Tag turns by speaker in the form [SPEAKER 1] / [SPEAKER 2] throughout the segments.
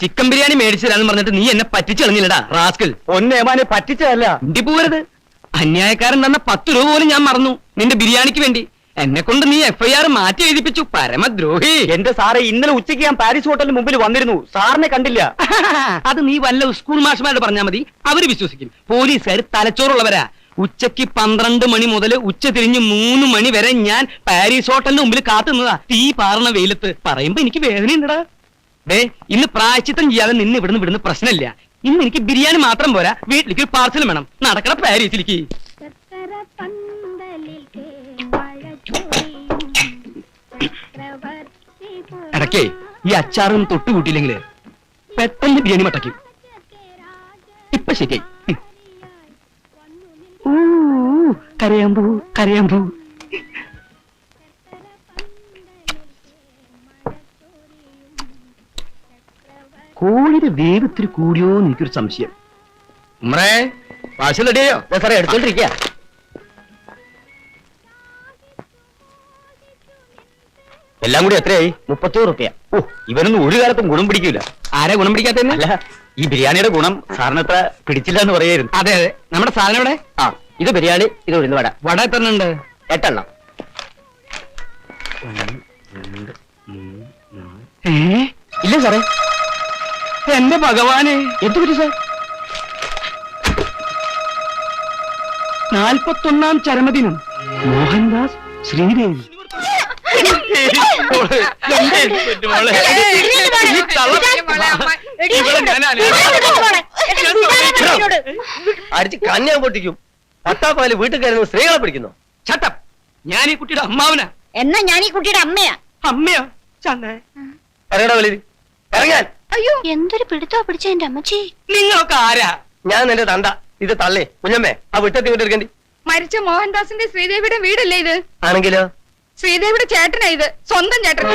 [SPEAKER 1] Chicken biryani മേടിച്ചതാന്ന് പറഞ്ഞിട്ട് നീ എന്നെ പറ്റിച്ചു കളഞ്ഞില്ലടാ റാസ്കൽ.
[SPEAKER 2] ഒന്നേമാനെ പറ്റിച്ചതല്ല.
[SPEAKER 1] ഇണ്ടി പോവരുത് അന്യായക്കാരൻ തന്ന പത്ത് രൂപ പോലും ഞാൻ മറന്നു. നിന്റെ ബിരിയാണിക്ക് വേണ്ടി. എന്നെ കൊണ്ട് നീ എഫ്ഐആർ മാറ്റി എഴുതിപ്പിച്ചു പരമദ്രോഹി.
[SPEAKER 2] എന്റെ സാറേ ഇന്നലെ ഉച്ചയ്ക്ക് ഞാൻ പാരീസ് ഹോട്ടലിന് മുമ്പിൽ വന്നിരുന്നു. സാറിനെ കണ്ടില്ല.
[SPEAKER 1] അത് നീ വല്ല സ്കൂൾ മാഷ്മാരോട് പറഞ്ഞാൽ മതി. അവർ വിശ്വസിക്കും. പോലീസുകാർ തലച്ചോറുള്ളവരാ. ഉച്ചയ്ക്ക് പന്ത്രണ്ട് മണി മുതൽ ഉച്ച തിരിഞ്ഞ് മൂന്ന് മണി വരെ ഞാൻ പാരീസ് ഹോട്ടലിന് മുമ്പിൽ കാത്തുന്നതാ തീ പാറണ വെയിലത്ത്. പറയുമ്പോ എനിക്ക് വേദനയുണ്ടടാ. ഡേ ഇന്ന് പ്രായച്ചിത്തം ചെയ്യാതെ നിന്ന് ഇവിടുന്ന് ഇവിടുന്ന് പ്രശ്നമില്ല. ഇന്ന് എനിക്ക് ബിരിയാണി മാത്രം പോരാ. വീട്ടിലേക്ക് ഒരു പാർസൽ വേണം. നടക്കണ പാരീസിലേക്ക്. ഇടയ്ക്കേ ഈ അച്ചാറും തൊട്ടുകൂട്ടിയില്ലെങ്കിൽ പെട്ടെന്ന് ബിരിയാണി മട്ടയ്ക്കും ഇപ്പൊ ശരിയായി. കരയാമ്പൂ കരയാമ്പൂ. കോഴിയുടെ വേഗത്തിൽ കൂടിയോ എന്ന് എനിക്കൊരു സംശയം. നമ്മളെ പാഴ്സൽ റെഡിയോ
[SPEAKER 2] സാറേ എടുത്തോണ്ടിരിക്കുക എല്ലാം കൂടി എത്രയായി? മുപ്പത്തി റുപ്യ. ഓ ഇവനൊന്നും ഒരു കാലത്തും ഗുണം പിടിക്കൂല.
[SPEAKER 1] ആരെ ഗുണം പിടിക്കാത്തന്നെ
[SPEAKER 2] അല്ല ഈ ബിരിയാണിയുടെ ഗുണം സാറിനത്ര പിടിച്ചില്ല എന്ന് പറയായിരുന്നു.
[SPEAKER 1] അതെ അതെ. നമ്മുടെ സാധനം ഇവിടെ
[SPEAKER 2] ആ ഇത് ബിരിയാണി ഇത് ഉഴുന്ന് വട
[SPEAKER 1] വട എത്ര ഉണ്ട്
[SPEAKER 2] എട്ടെണ്ണം ഇല്ല സാറേ.
[SPEAKER 1] എന്റെ ഭഗവാനെ.
[SPEAKER 2] എന്ത് പറ്റി സാർ?
[SPEAKER 1] നാൽപ്പത്തൊന്നാം ചരമദിനം. മോഹൻദാസ് ശ്രീദേവി.
[SPEAKER 2] അടിച്ച് കന്യാൻ പൊട്ടിക്കും പട്ടാപ്പാൽ വീട്ടിൽ കയറുന്ന സ്ത്രീകളെ പിടിക്കുന്നു
[SPEAKER 1] ചട്ടം ഞാൻ ഈ കുട്ടിയുടെ അമ്മാവനാ
[SPEAKER 3] എന്നാ ഞാൻ ഈ കുട്ടിയുടെ അമ്മയാ
[SPEAKER 1] അമ്മയോ ചന്നേ
[SPEAKER 2] ഇറങ്ങാൻ
[SPEAKER 3] അയ്യോ എന്തൊരു പിടുത്തോ പിടിച്ച എന്റെ അമ്മച്ചി
[SPEAKER 1] നിങ്ങളൊക്കെ ആരാ
[SPEAKER 2] ഞാൻ നിന്റെ തണ്ട ഇത് തള്ളേ കുഞ്ഞമ്മേ ആ വിട്ടത്തി
[SPEAKER 4] മരിച്ച മോഹൻദാസിന്റെ ശ്രീദേവിയുടെ വീടല്ലേ ഇത്
[SPEAKER 2] ആണെങ്കിലോ
[SPEAKER 4] ശ്രീദേവിയുടെ ചേട്ടനാ ഇത്. സ്വന്തം ചേട്ടൻ.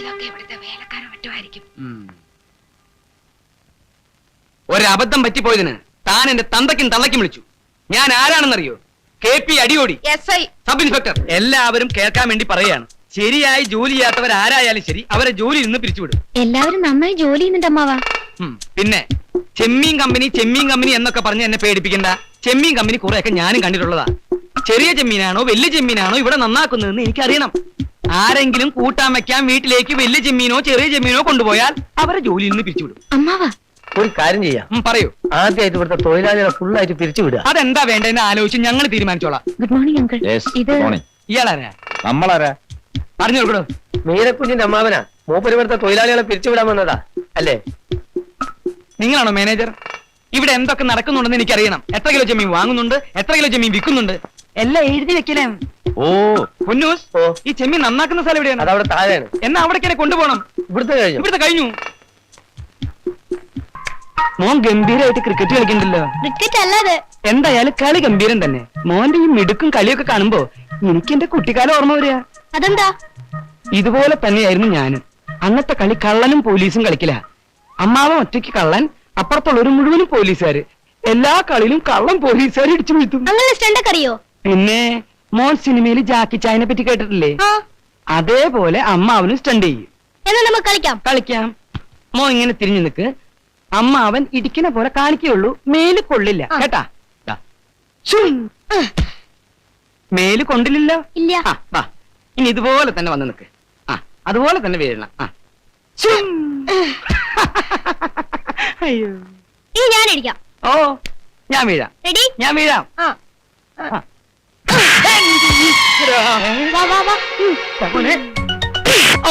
[SPEAKER 4] ഇതൊക്കെ ഇവിടുത്തെ വേലക്കാരൻ മറ്റുമായിരിക്കും
[SPEAKER 1] ഒരബദ്ധം പറ്റിപ്പോയതിന് താൻ എന്റെ തന്തയ്ക്കും തള്ളയ്ക്കും വിളിച്ചു. ഞാൻ ആരാണെന്നറിയോ? K P Adiyodi.
[SPEAKER 4] S I.
[SPEAKER 1] Sub inspector. എല്ലാവരും കേൾക്കാൻ വേണ്ടി പറയാണ് ശരിയായി ജോലി ചെയ്യാത്തവർ ആരായാലും ശരി അവരെ ജോലി നിന്ന് പിരിച്ചുവിടും.
[SPEAKER 3] എല്ലാവരും നന്നായി ജോലി ചെയ്യുന്നുണ്ട് അമ്മാവാ.
[SPEAKER 1] ഉം. പിന്നെ ചെമ്മീൻ കമ്പനി ചെമ്മീൻ കമ്പനി എന്നൊക്കെ പറഞ്ഞ് എന്നെ പേടിപ്പിക്കണ്ട. ചെമ്മീൻ കമ്പനി കുറെയൊക്കെ ഞാനും കണ്ടിട്ടുള്ളതാ. ചെറിയ ചെമ്മീനാണോ വലിയ ചെമ്മീനാണോ ഇവിടെ നന്നാക്കുന്നതെന്ന് എനിക്കറിയണം. ആരെങ്കിലും കൂട്ടാൻ വെക്കാൻ വീട്ടിലേക്ക് വലിയ ചെമ്മീനോ ചെറിയ ചെമ്മീനോ കൊണ്ടുപോയാൽ അവരെ ജോലിയിൽ നിന്ന് പിരിച്ചുവിടും.
[SPEAKER 3] അമ്മാവാ.
[SPEAKER 2] ഒരു കാര്യം ചെയ്യാം.
[SPEAKER 1] ഉം, പറയൂ.
[SPEAKER 2] ആദ്യമായിട്ട് ഇവിടുത്തെ തൊഴിലാളികളെ ഫുള്ളായിട്ട് പിരിച്ചു വിടുക
[SPEAKER 1] അതെന്താ വേണ്ടതെന്ന് ആലോചിച്ച് ഞങ്ങൾ തീരുമാനിച്ചോളാം.
[SPEAKER 3] ഗുഡ് മോർണിംഗ് അങ്കിൾ ഇത്
[SPEAKER 1] ഇയാളാരാ?
[SPEAKER 5] നമ്മളാരാ?
[SPEAKER 1] പറഞ്ഞു കൊടുക്കടോ
[SPEAKER 2] മീനക്കുഞ്ഞിന്റെ അമ്മാവനാ. മൂപ്പര് ഇവിടുത്തെ തൊഴിലാളികളെ പിരിച്ചു വിടാൻ വന്നതാ അല്ലേ?
[SPEAKER 1] നിങ്ങളാണോ മാനേജർ? ഇവിടെ എന്തൊക്കെ നടക്കുന്നുണ്ടെന്ന് എനിക്കറിയണം. എത്ര കിലോ ജമീൻ വാങ്ങുന്നുണ്ട്? എത്ര കിലോ ജമീൻ വിൽക്കുന്നുണ്ട്? എല്ലാം എഴുതി വെക്കലേ.
[SPEAKER 5] ഓ.
[SPEAKER 1] കുന്നൂസ്
[SPEAKER 2] ഓ.
[SPEAKER 1] ഈ ചെമ്മീൻ നന്നാക്കുന്ന സ്ഥലം എവിടെയാണ്?
[SPEAKER 2] അതവിടെ താഴെയാണ്.
[SPEAKER 1] എന്നാ അവിടേക്ക് എന്നെ കൊണ്ടുപോകണം?
[SPEAKER 2] ഇവിടുത്തെ കഴിഞ്ഞു.
[SPEAKER 1] ഇവിടുത്തെ കഴിഞ്ഞു. മോൻ ഗംഭീരമായിട്ട് ക്രിക്കറ്റ് കളിക്കണ്ടല്ലോ
[SPEAKER 3] ക്രിക്കറ്റ് അല്ലാതെ.
[SPEAKER 1] എന്തായാലും കളി ഗംഭീരം തന്നെ. മോന്റെ ഈ മിടുക്കും കളിയൊക്കെ കാണുമ്പോ എനിക്ക് എന്റെ കുട്ടിക്കാലം ഓർമ്മ വരിക.
[SPEAKER 3] അതെന്താ?
[SPEAKER 1] ഇതുപോലെ തന്നെയായിരുന്നു ഞാനും. അന്നത്തെ കളി കള്ളനും പോലീസും കളിക്കില്ല അമ്മാവൻ ഒറ്റയ്ക്ക് കള്ളൻ അപ്പുറത്തുള്ളവർ മുഴുവനും പോലീസുകാര്. എല്ലാ കളിയിലും കള്ളൻ പോലീസുകാർ ഇടിച്ചു വീഴ്ത്തും.
[SPEAKER 3] അങ്ങനെ അറിയോ?
[SPEAKER 1] പിന്നെ മോൻ സിനിമയിൽ ജാക്കി ചായനെ പറ്റി കേട്ടിട്ടില്ലേ? അതേപോലെ അമ്മാവനും സ്റ്റണ്ട് ചെയ്യും.
[SPEAKER 3] എന്നാ നമുക്ക് കളിക്കാം.
[SPEAKER 1] കളിക്കാം. മോ ഇങ്ങനെ തിരിഞ്ഞു നിക്ക് അമ്മാവൻ ഇടിക്കണ പോലെ കാണിക്കുള്ളൂ മേൽ കൊള്ളില്ല. കേട്ടാ. മേൽ കൊണ്ടില്ലല്ലോ?
[SPEAKER 3] ഇല്ല.
[SPEAKER 1] ആ വാ. ഇനി ഇതുപോലെ തന്നെ വന്ന് നിൽക്ക് ആ അതുപോലെ തന്നെ വീഴണം. ആ. അയ്യോ.
[SPEAKER 3] ഇനി ഞാൻ അടിക്കാം
[SPEAKER 1] ഓ ഞാൻ വീഴാം.
[SPEAKER 3] റെഡി
[SPEAKER 1] ഞാൻ വീഴാം.
[SPEAKER 4] ആ.
[SPEAKER 1] ആ.
[SPEAKER 3] വാ വാ വാ.
[SPEAKER 1] മോനെ. ഓ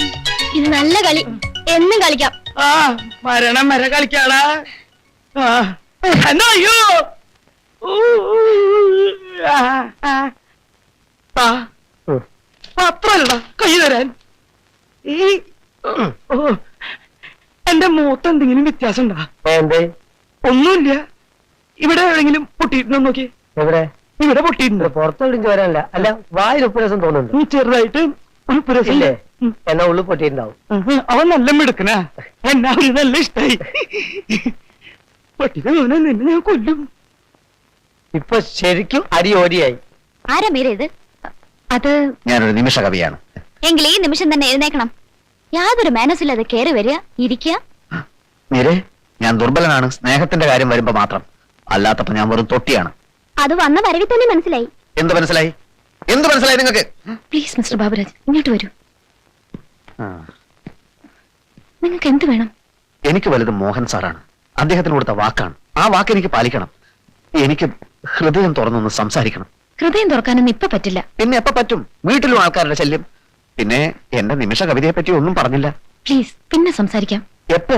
[SPEAKER 3] നല്ല കളി. എന്നും കളിക്കാം.
[SPEAKER 1] ആ മരണം വരെ കളിക്കാടാ. ആ എന്നാ അയ്യോ. ഊ, ഊ, ആ, ആ. ആ പത്രല്ലടാ കൈ തരാൻ. ഈ ഓ, എന്റെ മൂത്ത് എന്തെങ്കിലും വ്യത്യാസം ഉണ്ടാ
[SPEAKER 2] എന്തേ?
[SPEAKER 1] ഒന്നുമില്ല. ഇവിടെ എവിടെങ്കിലും പൊട്ടിയിട്ടുണ്ടോ നോക്കി?
[SPEAKER 2] എവിടെ?
[SPEAKER 1] ഇവിടെ പൊട്ടിയിട്ടുണ്ടോ.
[SPEAKER 2] പുറത്തോടിഞ്ച് വരാനല്ല അല്ല വായിൽ ഉപ്പുരസം തോന്നുന്നുണ്ട്.
[SPEAKER 1] ചെറുതായിട്ട് ഉപ്പുരസം.
[SPEAKER 2] ഇല്ലേ. എന്നാ ഉള്ളു പൊട്ടിയിട്ടുണ്ടാവും.
[SPEAKER 1] അവൻ നല്ല മിടുക്കനാ. എന്നാ അവന് നല്ല ഇഷ്ടായി. പട്ടിക നിന്നെ ഞാൻ കൊല്ലും.
[SPEAKER 2] ഇപ്പൊ ശരിക്കും അരി ഓരിയായി
[SPEAKER 3] ആരാ മീര ഇത്? അത്
[SPEAKER 5] ഞാനൊരു നിമിഷ കവിയാണ്.
[SPEAKER 3] എങ്കിൽ ഈ നിമിഷം തന്നെ എഴുന്നേക്കണം. യാതൊരു മാനസില്ലാതെ കയറി വരിക ഇരിക്കുക.
[SPEAKER 5] മീരെ ഞാൻ ദുർബലനാണ്. സ്നേഹത്തിന്റെ കാര്യം വരുമ്പോ മാത്രം. അല്ലാത്തപ്പോ ഞാൻ വെറും തൊട്ടിയാണ്.
[SPEAKER 3] അത് വന്ന വരവിൽ തന്നെ മനസ്സിലായി.
[SPEAKER 5] എന്ത് മനസ്സിലായി? എന്ത് മനസ്സിലായി നിങ്ങൾക്ക്
[SPEAKER 3] പ്ലീസ് മിസ്റ്റർ ബാബുരാജ് ഇങ്ങോട്ട് വരൂ. നിങ്ങൾക്ക് എന്ത് വേണം?
[SPEAKER 5] എനിക്ക് വലുത് മോഹൻ സാറാണ്. അദ്ദേഹത്തിന് കൊടുത്ത വാക്കാണ്. ആ വാക്ക് എനിക്ക് പാലിക്കണം. എനിക്ക് ഹൃദയം തുറന്നൊന്ന് സംസാരിക്കണം.
[SPEAKER 3] ഹൃദയം തുറക്കാനൊന്നും ഇപ്പൊ പറ്റില്ല.
[SPEAKER 5] പിന്നെ എപ്പ പറ്റും? വീട്ടിലും ആൾക്കാരുടെ ശല്യം. പിന്നെ എന്റെ നിമിഷ കവിതയെ പറ്റി ഒന്നും പറഞ്ഞില്ല.
[SPEAKER 3] പ്ലീസ് പിന്നെ സംസാരിക്കാം.
[SPEAKER 5] എപ്പോ?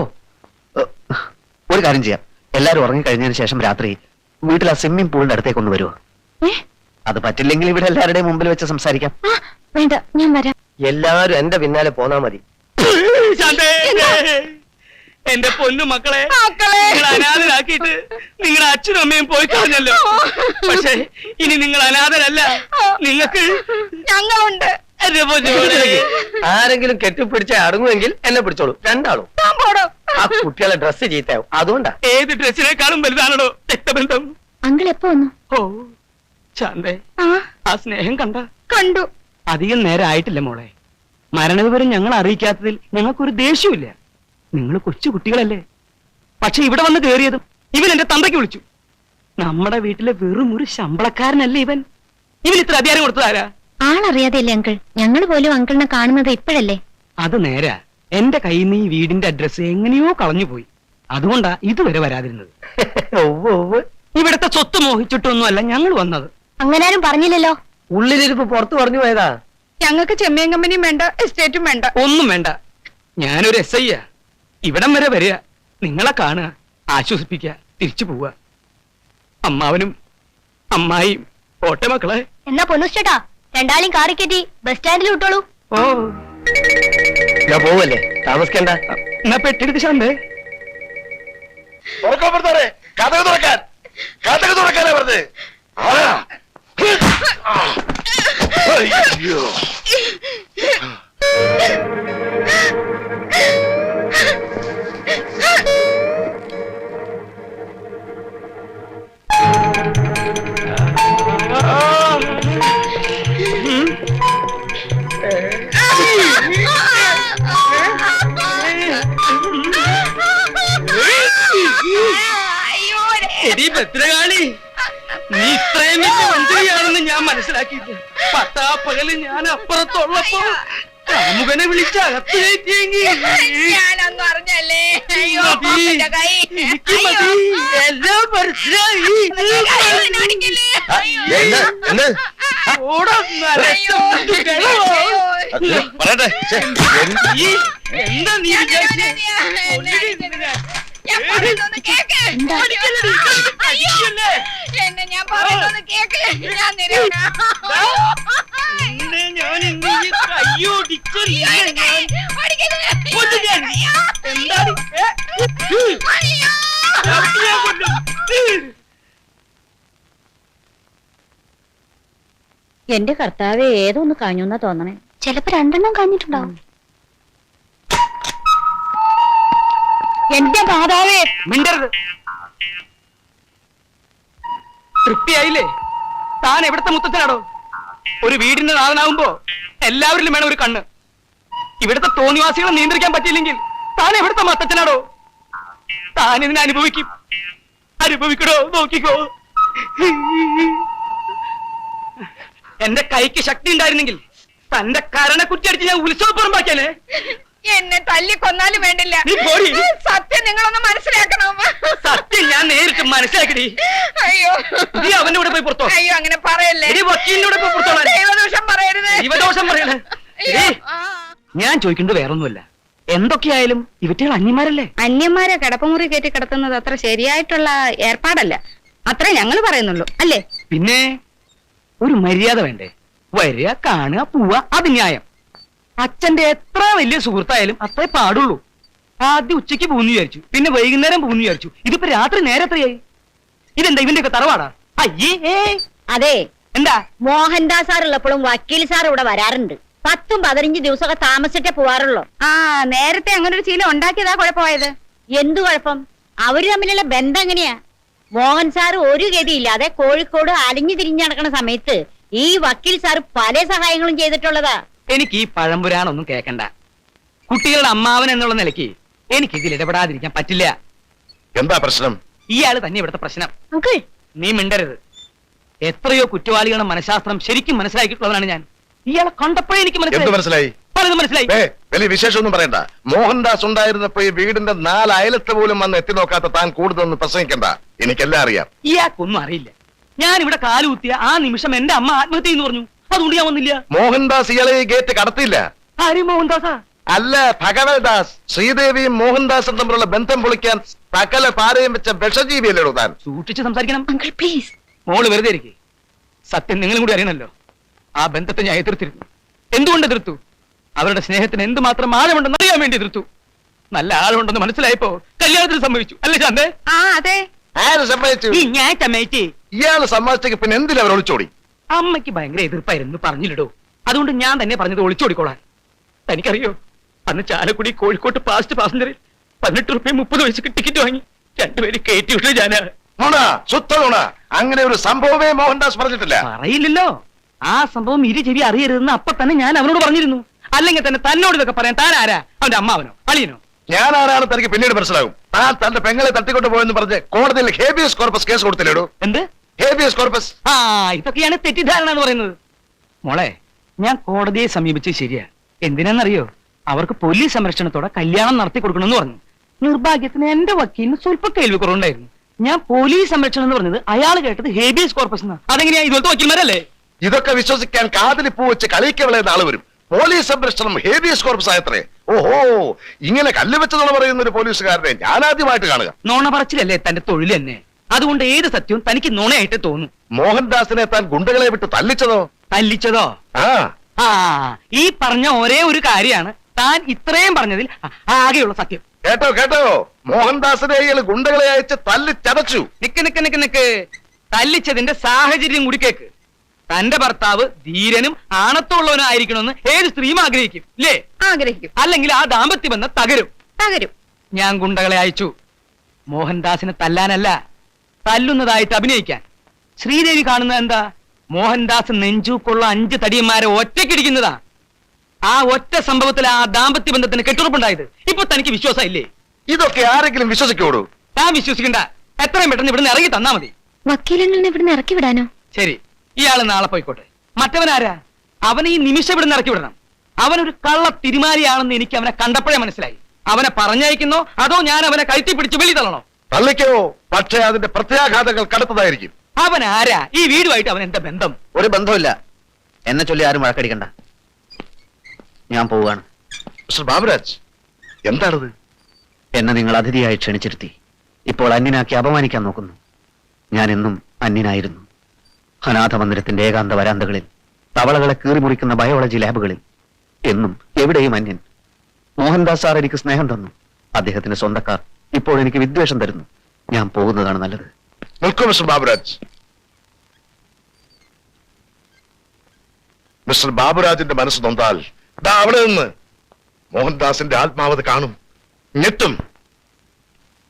[SPEAKER 5] ഒരു കാര്യം ചെയ്യാം. എല്ലാരും ഉറങ്ങിക്കഴിഞ്ഞതിന് ശേഷം രാത്രി വീട്ടിൽ ആ സ്വിമ്മിംഗ് പൂളിന്റെ അടുത്തേക്ക് ഒന്ന് വരുമോ അത് പറ്റില്ലെങ്കിൽ ഇവിടെ എല്ലാവരുടെയും മുമ്പിൽ വെച്ച് സംസാരിക്കാം.
[SPEAKER 3] വേണ്ട ഞാൻ വരാം.
[SPEAKER 2] എല്ലാരും എന്റെ പിന്നാലെ പോന്നാ മതി.
[SPEAKER 1] ശാന്തേ, എന്റെ പൊന്നു മക്കളെ
[SPEAKER 4] മക്കളെ.
[SPEAKER 1] നിങ്ങൾ അനാഥരാക്കിയിട്ട് നിങ്ങളുടെ അച്ഛനും അമ്മയും പോയി കളഞ്ഞല്ലോ. പക്ഷെ ഇനി നിങ്ങൾ അനാഥരല്ല. നിങ്ങൾക്ക്
[SPEAKER 4] ഞങ്ങളുണ്ട്.
[SPEAKER 1] എന്റെ പൊന്നു
[SPEAKER 2] ആരെങ്കിലും കെട്ടിപ്പിടിച്ച അടങ്ങുമെങ്കിൽ എന്നെ പിടിച്ചോളൂ. രണ്ടാളും.
[SPEAKER 4] താൻ പോടോ
[SPEAKER 2] ആ കുട്ടികളെ ഡ്രസ്സ് ചീത്തയാവും അതുകൊണ്ടാ.
[SPEAKER 1] ഏത് ഡ്രസ്സിനേക്കാളും വലുതാണോ രക്തബന്ധം.
[SPEAKER 3] അങ്കിൾ എപ്പോ വന്നു?
[SPEAKER 1] ഓ ശാന്തേ
[SPEAKER 4] ആ.
[SPEAKER 1] ആ സ്നേഹം കണ്ട.
[SPEAKER 4] കണ്ടു.
[SPEAKER 1] അധികം നേരം ആയിട്ടില്ല മോളെ. മരണവിവരം ഞങ്ങൾ അറിയിക്കാത്തതിൽ ഞങ്ങൾക്കൊരു ദേഷ്യമില്ല നിങ്ങൾ കൊച്ചു കുട്ടികളല്ലേ. പക്ഷെ ഇവിടെ വന്ന് കയറിയതും ഇവൻ എന്റെ തന്തയ്ക്ക് വിളിച്ചു. നമ്മുടെ വീട്ടിലെ വെറും ഒരു ശമ്പളക്കാരനല്ലേ ഇവൻ. ഇവൻ ഇത്ര അധികാരം കൊടുത്തതാരാ
[SPEAKER 3] ആളറിയാതെയല്ലേ അങ്കിൾ? ഞങ്ങൾ പോലും അങ്കിളിനെ കാണുന്നത് ഇപ്പോഴല്ലേ?
[SPEAKER 1] അത് നേരാ. എന്റെ കയ്യിൽ നിന്ന് ഈ വീടിന്റെ അഡ്രസ് എങ്ങനെയോ കളഞ്ഞുപോയി. അതുകൊണ്ടാ ഇതുവരെ വരാതിരുന്നത്. ഇവിടുത്തെ സ്വത്ത് മോഹിച്ചിട്ടൊന്നുമല്ല ഞങ്ങൾ വന്നത്.
[SPEAKER 3] അങ്ങനാരും പറഞ്ഞില്ലല്ലോ.
[SPEAKER 2] ഉള്ളിലിരിപ്പ് പുറത്തു പറഞ്ഞു പോയതാ.
[SPEAKER 4] ഞങ്ങൾക്ക് ചെമ്മീൻ കമ്പനിയും വേണ്ട എസ്റ്റേറ്റും വേണ്ട.
[SPEAKER 1] ഒന്നും വേണ്ട. ഞാനൊരു എസ് ഐ ഇവിടം വരെ വരിക. നിങ്ങളെ കാണുക ആശ്വസിപ്പിക്കുക തിരിച്ചു പോവുക. അമ്മാവനും അമ്മായിയും പോട്ടെ മക്കളെ.
[SPEAKER 3] എന്നാ പൊന്നുസ്റ്റേട്ടാ രണ്ടാളും കാറി കയറ്റി ബസ് സ്റ്റാൻഡിൽ വിട്ടോളൂ.
[SPEAKER 1] ഓ.
[SPEAKER 2] ഞാൻ പോവല്ലേ? താമസിക്കണ്ട.
[SPEAKER 1] എന്നാ പെട്ടെടുത്ത് ശാന്തേ.
[SPEAKER 5] തുറക്കാൻ കഥകൾ തുറക്കാൻ. കഥകൾ തുറക്കാനാ പറഞ്ഞത്
[SPEAKER 1] എടി ഭദ്രകാളി മനസ്സിലാക്കിയില്ല പത്താ പകൽ ഞാൻ അപ്പുറത്തുള്ളപ്പോ കാമുകനെ വിളിച്ച് അകത്ത് കയറ്റിയെങ്കിൽ
[SPEAKER 4] ഞാനൊന്നും അറിഞ്ഞല്ലേ അയ്യോ. കൈ.
[SPEAKER 1] എനിക്ക്. മതി. എല്ലാം മനസ്സിലായി?
[SPEAKER 4] അയ്യോ.
[SPEAKER 1] ഓടാ നരച്ച.
[SPEAKER 5] പറയട്ടെ. ഛെ, എന്ത്
[SPEAKER 1] നീ എന്താ നീ വിചാരിച്ചേ?
[SPEAKER 4] ഞാൻ പറയുന്നൊന്ന് കേക്ക്.
[SPEAKER 3] എന്താ?
[SPEAKER 4] അയ്യോ.
[SPEAKER 1] അടിക്കല്ലേ?
[SPEAKER 4] എന്നെ ഞാൻ പറയുന്നൊന്ന് കേക്ക്. ഞാൻ നിരവനാ.
[SPEAKER 1] നിന്നെ ഞാൻ ഇന്ന് ഈ കയ്യോടിച്ചല്ലേ
[SPEAKER 4] അയ്യോ,
[SPEAKER 1] ഞാൻ.
[SPEAKER 4] അടിക്കല്ലേ?
[SPEAKER 1] കൊല്ലും ഞാൻ.
[SPEAKER 4] അയ്യോ.
[SPEAKER 1] എന്താണ്? ഏ?
[SPEAKER 4] അയ്യോ.
[SPEAKER 1] ചവിട്ടിയാ കൊല്ലും.
[SPEAKER 3] എന്റെ കർത്താവെ ഏതൊന്ന് കാഞ്ഞൂന്നാ തോന്നണേ ചിലപ്പോ രണ്ടെണ്ണം കാഞ്ഞിട്ടുണ്ടാവും എന്റെ മാതാവേ
[SPEAKER 1] മിണ്ടരുത്. തൃപ്തിയായില്ലേ? താൻ എവിടുത്തെ മുത്തച്ഛനാടോ? ഒരു വീടിന്റെ നാഥനാവുമ്പോ എല്ലാവരിലും വേണം ഒരു കണ്ണ്. ഇവിടുത്തെ തോന്നിവാസികളെ നിയന്ത്രിക്കാൻ പറ്റിയില്ലെങ്കിൽ താൻ എവിടുത്തെ മത്തച്ഛനാടോ? താൻ ഇതിനെ അനുഭവിക്കും. അനുഭവിക്കണോ? നോക്കിക്കോ. എന്റെ കൈക്ക് ശക്തി ഉണ്ടായിരുന്നെങ്കിൽ തന്റെ കരണക്കുറ്റി കുറ്റിയടിച്ച് ഞാൻ ഉത്സവപ്പുറമ്പാക്കിയാലേ
[SPEAKER 4] എന്നെ തല്ലി കൊന്നാലും വേണ്ടില്ല.
[SPEAKER 1] നീ പോടി.
[SPEAKER 4] സത്യം നിങ്ങളൊന്ന് മനസ്സിലാക്കണം
[SPEAKER 1] സത്യം ഞാൻ നേരിട്ട് മനസ്സിലാക്കി
[SPEAKER 4] അയ്യോ.
[SPEAKER 1] നീ അവന്റെ കൂടെ പോയി പുറത്തോ?
[SPEAKER 4] അയ്യോ അങ്ങനെ പറയല്ലേ.
[SPEAKER 1] എടി വക്കീലിന്റെ കൂടെ പോയി പുറത്തോളാൻ
[SPEAKER 4] ദൈവദോഷം പറയരുത്.
[SPEAKER 1] ദൈവദോഷം പറയണേ
[SPEAKER 4] അയ്യോ.
[SPEAKER 1] എടി,
[SPEAKER 4] ആ.
[SPEAKER 1] ഞാൻ ചോദിക്കുന്നത് വേറൊന്നുമല്ല. എന്തൊക്കെയായാലും ഇവറ്റകൾ അന്യന്മാരല്ലേ?
[SPEAKER 4] അന്യന്മാരെ കിടപ്പുമുറി കയറ്റി കിടത്തുന്നത് അത്ര ശരിയായിട്ടുള്ള ഏർപ്പാടല്ല. അത്ര ഞങ്ങൾ പറയുന്നുള്ളൂ അല്ലേ?
[SPEAKER 1] പിന്നെ ഒരു മര്യാദ വേണ്ടേ? വരിക കാണുക പോവുക അത് ന്യായം. അച്ഛന്റെ എത്ര വലിയ സുഹൃത്തായാലും അത്രേ പാടുള്ളൂ. ആദ്യം ഉച്ചയ്ക്ക് പോകുന്നു വിചാരിച്ചു. പിന്നെ വൈകുന്നേരം പോകുന്നു വിചാരിച്ചു. ഇതിപ്പോ രാത്രി നേരെ എത്രയായി? ഇതെന്താ ഇവന്റെ ഒക്കെ തറവാടാ അയ്യേ ഏ
[SPEAKER 3] അതെ.
[SPEAKER 1] എന്താ?
[SPEAKER 3] മോഹൻദാസ് സാർ ഉള്ളപ്പോഴും വക്കീൽ സാർ ഇവിടെ വരാറുണ്ട്. പത്തും പതിനഞ്ച് ദിവസമൊക്കെ താമസിച്ചിട്ടേ പോവാറുള്ളൂ.
[SPEAKER 4] ആ നേരത്തെ അങ്ങനെ ഒരു ശീലം ഉണ്ടാക്കിയതാ കുഴപ്പമായത്.
[SPEAKER 3] എന്തു കുഴപ്പം? അവർ തമ്മിലുള്ള ബന്ധം എങ്ങനെയാ മോഹൻ സാർ ഒരു ഗതിയില്ലാതെ കോഴിക്കോട് അലിഞ്ഞു തിരിഞ്ഞു നടക്കുന്ന സമയത്ത് ഈ വക്കീൽ സാർ പല സഹായങ്ങളും ചെയ്തിട്ടുള്ളതാ.
[SPEAKER 1] എനിക്ക് ഈ പഴംപുരാണൊന്നും കേക്കണ്ട. കുട്ടികളുടെ അമ്മാവൻ എന്നുള്ള നിലയ്ക്ക് എനിക്ക് ഇതിൽ ഇടപെടാതിരിക്കാൻ പറ്റില്ല.
[SPEAKER 6] എന്താ പ്രശ്നം?
[SPEAKER 1] ഇയാൾ തന്നെ ഇവിടുത്തെ പ്രശ്നം.
[SPEAKER 3] അങ്കിൾ.
[SPEAKER 1] നീ മിണ്ടരുത്. എത്രയോ കുറ്റവാളികളുടെ മനഃശാസ്ത്രം ശരിക്കും മനസ്സിലാക്കിയിട്ടുള്ളവനാണ് ഞാൻ. ഇയാളെ കണ്ടപ്പോഴേ എനിക്ക്
[SPEAKER 6] എന്ത്
[SPEAKER 1] മനസ്സിലായി?
[SPEAKER 6] മനസ്സിലായി
[SPEAKER 1] പലതും മനസ്സിലായി.
[SPEAKER 6] ഏ വലിയ വിശേഷമൊന്നും പറയണ്ട. മോഹൻദാസ് ഉണ്ടായിരുന്നപ്പോ ഈ വീടിന്റെ നാല് അയലത്ത് പോലും വന്ന് എത്തി നോക്കാത്ത താൻ കൂടുതലൊന്നും പ്രസംഗിക്കണ്ട. എനിക്കെല്ലാം അറിയാം.
[SPEAKER 1] ഇയാൾക്കൊന്നും അറിയില്ല. ഞാൻ ഇവിടെ കാലുകുത്തിയ ആ നിമിഷം എന്റെ അമ്മ ആത്മഹത്യ എന്ന് പറഞ്ഞു. അതുകൊണ്ട് ഞാൻ വന്നില്ല.
[SPEAKER 6] മോഹൻദാസ് ഇയാളെ ഈ ഗേറ്റ് കടത്തില്ല
[SPEAKER 1] ആരും മോഹൻദാസാ?
[SPEAKER 6] അല്ല ഭഗവൽദാസ്. ശ്രീദേവിയും മോഹൻദാസും തമ്മിലുള്ള ബന്ധം പൊളിക്കാൻ സകല പാരയും വെച്ച വിഷജീവിയല്ലേ താൻ?
[SPEAKER 1] സൂക്ഷിച്ച് സംസാരിക്കണം.
[SPEAKER 3] അങ്കിൾ പ്ലീസ്
[SPEAKER 1] മോൾ വെറുതെ ഇരിക്കേ. സത്യം നിങ്ങളും കൂടി അറിയണല്ലോ. ആ ബന്ധത്തെ ഞാൻ എതിർത്തിരുന്നു. എന്തുകൊണ്ട് എതിർത്തു? അവരുടെ സ്നേഹത്തിന് എന്തുമാത്രം ആഴമുണ്ടെന്ന് അറിയാൻ വേണ്ടി എതിർത്തു. നല്ല ആഴമുണ്ടെന്ന് മനസ്സിലായപ്പോ കല്യാണത്തിന് സംഭവിച്ചു അല്ലേ ശാന്തേ?
[SPEAKER 4] ആ അതെ.
[SPEAKER 6] ആര് സമ്മതിച്ചു?
[SPEAKER 1] ഈ ഞാൻ ചമയറ്റി
[SPEAKER 6] ഇയാൾ സമ്മതിച്ചെങ്കിൽ പിന്നെ എന്തിനാ അവർ ഒളിച്ചോടി?
[SPEAKER 1] അമ്മയ്ക്ക് ഭയങ്കര എതിർപ്പായിരുന്നു പറഞ്ഞില്ലടോ. അതുകൊണ്ട് ഞാൻ തന്നെ പറഞ്ഞത് ഒളിച്ചോടിക്കോളാൻ. തനിക്കറിയോ അന്ന് ചാലക്കുടി കോഴിക്കോട്ട് പാസ്റ്റ് പാസഞ്ചറിൽ പതിനെട്ട് റുപ്യ മുപ്പത് വയസ്സ് ടിക്കറ്റ് വാങ്ങി. രണ്ടുപേര് കയറ്റി വിട്ടു ഞാൻ.
[SPEAKER 6] നുണ ശുദ്ധ നുണ. അങ്ങനെ ഒരു സംഭവമേ മോഹൻദാസ് പറഞ്ഞിട്ടില്ല.
[SPEAKER 1] പറയില്ലല്ലോ. ആ സംഭവം ഇരു ചെവി അറിയരുതെന്ന് അപ്പൊ തന്നെ ഞാൻ അവനോട് പറഞ്ഞിരുന്നു. അല്ലെങ്കിൽ തന്നെ തന്നോട് ഇതൊക്കെ പറയാൻ താൻ ആരാ? അവന്റെ അമ്മാവനോ അളിയനോ?
[SPEAKER 6] ഞാൻ ആരാണ് തനിക്ക് പിന്നീട് മനസ്സിലാകും. താൻ തന്റെ പെങ്ങളെ തട്ടിക്കൊണ്ട് പോയെന്ന് പറഞ്ഞ് കോടതിയിൽ ഹേബിയസ് കോർപ്പസ് കേസ് കൊടുത്തില്ലേടോ?
[SPEAKER 1] എന്ത്?
[SPEAKER 6] ഹേബിയസ് കോർപ്പസ്
[SPEAKER 1] ആ ഇതൊക്കെയാണ് തെറ്റിദ്ധാരണ എന്ന് പറയുന്നത്. മോളെ ഞാൻ കോടതിയെ സമീപിച്ച് ശരിയാ. എന്തിനാന്നറിയോ അവർക്ക് പോലീസ് സംരക്ഷണത്തോടെ കല്യാണം നടത്തി കൊടുക്കണമെന്ന് പറഞ്ഞു. നിർഭാഗ്യത്തിന് എന്റെ വക്കീലിന് സ്വല്പ കേൾവി കുറവുണ്ടായിരുന്നു ഞാൻ പോലീസ് സംരക്ഷണം എന്ന് പറഞ്ഞത് അയാൾ കേട്ടത് ഹേബിയസ് കോർപ്പസ് എന്നാ അതെങ്ങനെയാ? ഇതുപോലത്തെ വക്കീൽമാരല്ലേ?
[SPEAKER 6] ഇതൊക്കെ വിശ്വസിക്കാൻ കാതിലിപ്പൂ വെച്ച് കളിക്കവളെ നാളെ വരും. പോലീസ് സംരക്ഷണം ഹേബിയസ് കോർപ്പസ് ആയത്രേ. ഓഹോ ഇങ്ങനെ കല്ല് വെച്ചതെന്ന് പറയുന്ന ഒരു പോലീസുകാരനെ ഞാൻ ആദ്യമായിട്ട് കാണുക.
[SPEAKER 1] നോണ പറച്ചിലല്ലേ തന്റെ തൊഴിൽ തന്നെ? അതുകൊണ്ട് ഏത് സത്യവും തനിക്ക് നുണയായിട്ട് തോന്നും.
[SPEAKER 6] മോഹൻദാസിനെ താൻ ഗുണ്ടകളെ വിട്ട് തല്ലിച്ചതോ?
[SPEAKER 1] തല്ലിച്ചതോ?
[SPEAKER 6] ആ.
[SPEAKER 1] ആ ഈ പറഞ്ഞ ഒരേ ഒരു കാര്യമാണ് താൻ ഇത്രയും പറഞ്ഞതിൽ ആ- ആകെയുള്ള സത്യം.
[SPEAKER 6] കേട്ടോ കേട്ടോ. മോഹൻദാസിനെ ഗുണ്ടകളെ അയച്ച് തല്ലിച്ചതച്ചു.
[SPEAKER 1] നിക്ക് നിക്ക് നിക്ക് നിക്ക്. തല്ലിച്ചതിന്റെ സാഹചര്യം കൂടി കേക്ക്. തന്റെ ഭർത്താവ് ധീരനും ആണത്തുള്ളവനും ആയിരിക്കണമെന്ന് ഏത് സ്ത്രീയും ആഗ്രഹിക്കും ഇല്ലേ?
[SPEAKER 4] ആഗ്രഹിക്കും.
[SPEAKER 1] അല്ലെങ്കിൽ ആ ദാമ്പത്യ ബന്ധം തകരും.
[SPEAKER 4] തകരും.
[SPEAKER 1] ഞാൻ ഗുണ്ടകളെ അയച്ചു. മോഹൻദാസിനെ തല്ലാനല്ല. തല്ലുന്നതായിട്ട് അഭിനയിക്കാൻ. ശ്രീദേവി കാണുന്നത് എന്താ? മോഹൻദാസ് നെഞ്ചൂക്കുള്ള അഞ്ച് തടിയന്മാരെ ഒറ്റയ്ക്കിടിക്കുന്നതാ ആ ഒറ്റ സംഭവത്തിൽ ആ ദാമ്പത്യ ബന്ധത്തിന് കെട്ടുറപ്പുണ്ടായത്. ഇപ്പൊ തനിക്ക് വിശ്വാസം ഇല്ലേ
[SPEAKER 6] ഇതൊക്കെ ആരെങ്കിലും വിശ്വസിക്കോടൂ?
[SPEAKER 1] ഞാൻ വിശ്വസിക്കണ്ട. എത്രയും പെട്ടെന്ന് ഇവിടുന്ന് ഇറങ്ങി തന്നാ മതി.
[SPEAKER 3] വക്കീലങ്ങളിൽ ഇവിടുന്ന് ഇറക്കി വിടാനോ?
[SPEAKER 1] ശരി. ഇയാൾ നാളെ പോയിക്കോട്ടെ. മറ്റവനാരാ? അവനെ ഈ നിമിഷം ഇവിടുന്ന് ഇറക്കി വിടണം. അവനൊരു കള്ള തിരുമാലിയാണെന്ന് എനിക്ക് അവനെ കണ്ടപ്പോഴേ മനസ്സിലായി. അവനെ പറഞ്ഞയക്കുന്നോ? അതോ ഞാൻ അവനെ കഴുത്തി പിടിച്ച് വെളി തള്ളണോ
[SPEAKER 6] തള്ളിക്കോ? പക്ഷേ അതിന്റെ പ്രത്യാഘാതങ്ങൾ കടുത്തതായിരിക്കും.
[SPEAKER 1] അവൻ ആരാ ഈ വീടുമായിട്ട് അവൻ എന്താ ബന്ധം?
[SPEAKER 5] ഒരു ബന്ധമില്ല എന്നെ ചൊല്ലി ആരും വഴക്കടിക്കണ്ട. ഞാൻ പോവുകയാണ്.
[SPEAKER 6] മിസ്റ്റർ ബാബുരാജ് എന്താണത്?
[SPEAKER 5] എന്നെ നിങ്ങൾ അതിഥിയായി ക്ഷണിച്ചിരുത്തി. ഇപ്പോൾ അന്യനാക്കി അപമാനിക്കാൻ നോക്കുന്നു. ഞാൻ എന്നും അന്യനായിരുന്നു. അനാഥ മന്ദിരത്തിന്റെ ഏകാന്ത വരാന്തകളിൽ തവളകളെ കീറിമുറിക്കുന്ന ബയോളജി ലാബുകളിൽ എന്നും എവിടെയും അന്യൻ. മോഹൻദാസ് സാർ എനിക്ക് സ്നേഹം തന്നു. അദ്ദേഹത്തിന്റെ സ്വന്തക്കാർ ഇപ്പോൾ എനിക്ക് വിദ്വേഷം തരുന്നു. ഞാൻ പോകുന്നതാണ് നല്ലത്.
[SPEAKER 6] നിൽക്കൂ മിസ്റ്റർ ബാബുരാജ്. മിസ്റ്റർ ബാബുരാജിന്റെ മനസ്സ് നൊന്താൽ ദാ അവിടെ നിന്ന് മോഹൻദാസിന്റെ ആത്മാവ് കാണും. ഞെട്ടും.